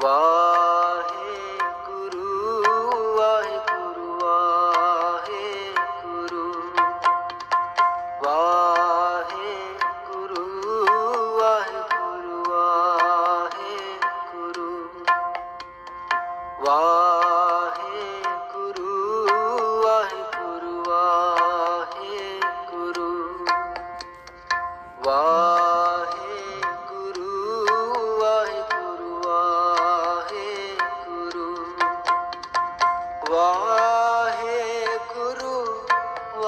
வா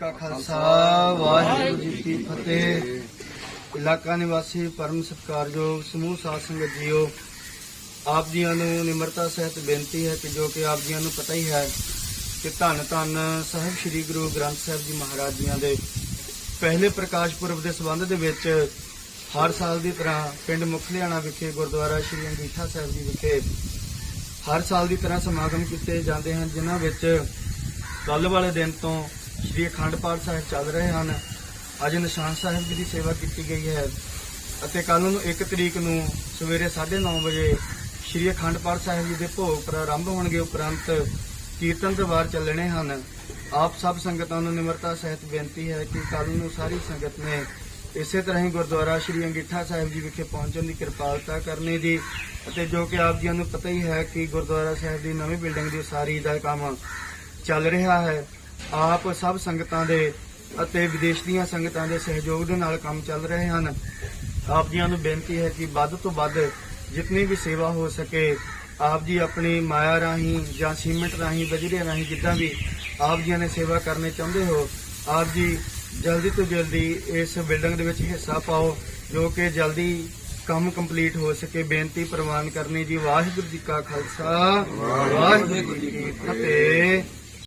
ਕਾ ਖਾਲਸਾ, ਵਾਹਿਗੁਰੂ ਜੀ ਕੀ ਫਤਿਹ। ਇਲਾਕਾ ਨਿਵਾਸੀ ਪਰਮ ਸਤਿਕਾਰਯੋਗ ਸਮੂਹ ਸਾਧ ਸੰਗਤ ਜੀਓ, ਆਪ ਜੀਆਂ ਨੂੰ ਨਿਮਰਤਾ ਸਹਿਤ ਬੇਨਤੀ ਹੈ ਕਿ ਜੋ ਕਿ ਆਪ ਜੀਆਂ ਨੂੰ ਪਤਾ ਹੀ ਹੈ ਕਿ ਧੰਨ ਧੰਨ ਸਾਹਿਬ ਸ੍ਰੀ ਗੁਰੂ ਗ੍ਰੰਥ ਸਾਹਿਬ ਜੀ ਮਹਾਰਾਜ ਜੀਆਂ ਦੇ ਪਹਿਲੇ ਪ੍ਰਕਾਸ਼ ਪੁਰਬ ਦੇ ਸੰਬੰਧ ਦੇ ਵਿੱਚ ਹਰ ਸਾਲ ਦੀ ਤਰ੍ਹਾਂ ਪਿੰਡ ਮੁਖਲਿਆਣਾ ਵਿਖੇ, ਗੁਰਦੁਆਰਾ ਸ੍ਰੀ ਅੰਗੀਠਾ ਸਾਹਿਬ ਜੀ ਵਿਖੇ ਹਰ ਸਾਲ ਦੀ ਤਰ੍ਹਾਂ ਸਮਾਗਮ ਕੀਤੇ ਜਾਂਦੇ ਹਨ, ਜਿਨ੍ਹਾਂ ਵਿੱਚ ਕੱਲ ਵਾਲੇ ਦਿਨ ਤੋਂ ਸ੍ਰੀ ਅਖੰਡ ਪਾਠ ਸਾਹਿਬ ਚੱਲ ਰਹੇ ਹਨ। ਅੱਜ ਨਿਸ਼ਾਨ ਸਾਹਿਬ ਜੀ ਦੀ ਸੇਵਾ ਕੀਤੀ ਗਈ ਹੈ ਅਤੇ ਕੱਲ ਨੂੰ 1 ਤਰੀਕ ਨੂੰ ਸਵੇਰੇ 9:30 ਵਜੇ ਸ੍ਰੀ ਅਖੰਡ ਪਾਠ ਸਾਹਿਬ ਜੀ ਦੇ ਭੋਗ ਪ੍ਰਾਰੰਭ ਹੋਣਗੇ। ਉਪਰੰਤ ਕੀਰਤਨ ਦਰਬਾਰ ਚੱਲਣੇ ਹਨ। ਆਪ ਸਭ ਸੰਗਤਾਂ ਨੂੰ ਨਿਮਰਤਾ ਸਹਿਤ ਬੇਨਤੀ ਹੈ ਕਿ ਕੱਲ ਨੂੰ ਸਾਰੀ ਸੰਗਤ ਨੇ ਇਸੇ ਤਰ੍ਹਾਂ ਹੀ ਗੁਰਦੁਆਰਾ ਸ੍ਰੀ ਅੰਗਿੱਠਾ ਸਾਹਿਬ ਜੀ ਵਿਖੇ ਪਹੁੰਚਣ ਦੀ ਕਿਰਪਾਲਤਾ ਕਰਨੀ ਦੀ ਅਤੇ ਜੋ ਕਿ ਆਪ ਜੀਆਂ ਨੂੰ ਪਤਾ ਹੀ ਹੈ ਕਿ ਗੁਰਦੁਆਰਾ ਸਾਹਿਬ ਦੀ ਨਵੀਂ ਬਿਲਡਿੰਗ ਦੀ ਉਸਾਰੀ ਦਾ ਕੰਮ ਚੱਲ ਰਿਹਾ ਹੈ। ਆਪ ਸਭ ਸੰਗਤਾਂ ਦੇ ਅਤੇ ਵਿਦੇਸ਼ ਦੀਆਂ ਸੰਗਤਾਂ ਦੇ ਸਹਿਯੋਗ ਦੇ ਨਾਲ ਕੰਮ ਚੱਲ ਰਹੇ ਹਨ। ਆਪ ਜੀਆਂ ਨੂੰ ਬੇਨਤੀ ਹੈ ਕਿ ਵੱਧ ਤੋਂ ਵੱਧ ਜਿੰਨੀ ਵੀ ਸੇਵਾ ਹੋ ਸਕੇ, ਆਪ ਜੀ ਆਪਣੀ ਮਾਇਆ ਰਾਹੀਂ ਜਾਂ ਸੀਮੈਂਟ ਰਾਹੀਂ ਬਜਰੀ ਰਾਹੀਂ ਜਿੱਦਾਂ ਵੀ ਆਪ ਜੀਆਂ ਨੇ ਸੇਵਾ ਕਰਨੇ ਚਾਹੁੰਦੇ ਹੋ, ਆਪ ਜੀ ਜਲਦੀ ਤੋਂ ਜਲਦੀ ਇਸ ਬਿਲਡਿੰਗ ਦੇ ਵਿੱਚ ਹਿੱਸਾ ਪਾਓ, ਜੋ ਕਿ ਜਲਦੀ ਕੰਮ ਕੰਪਲੀਟ ਹੋ ਸਕੇ। ਬੇਨਤੀ ਪ੍ਰਵਾਨ ਕਰਨੀ ਜੀ ਵਾਹਿਗੁਰੂ ਜੀ ਕਾ ਖਾਲਸਾ, ਵਾਹਿਗੁਰੂ ਜੀ ਕੀ ਫਤਿਹ।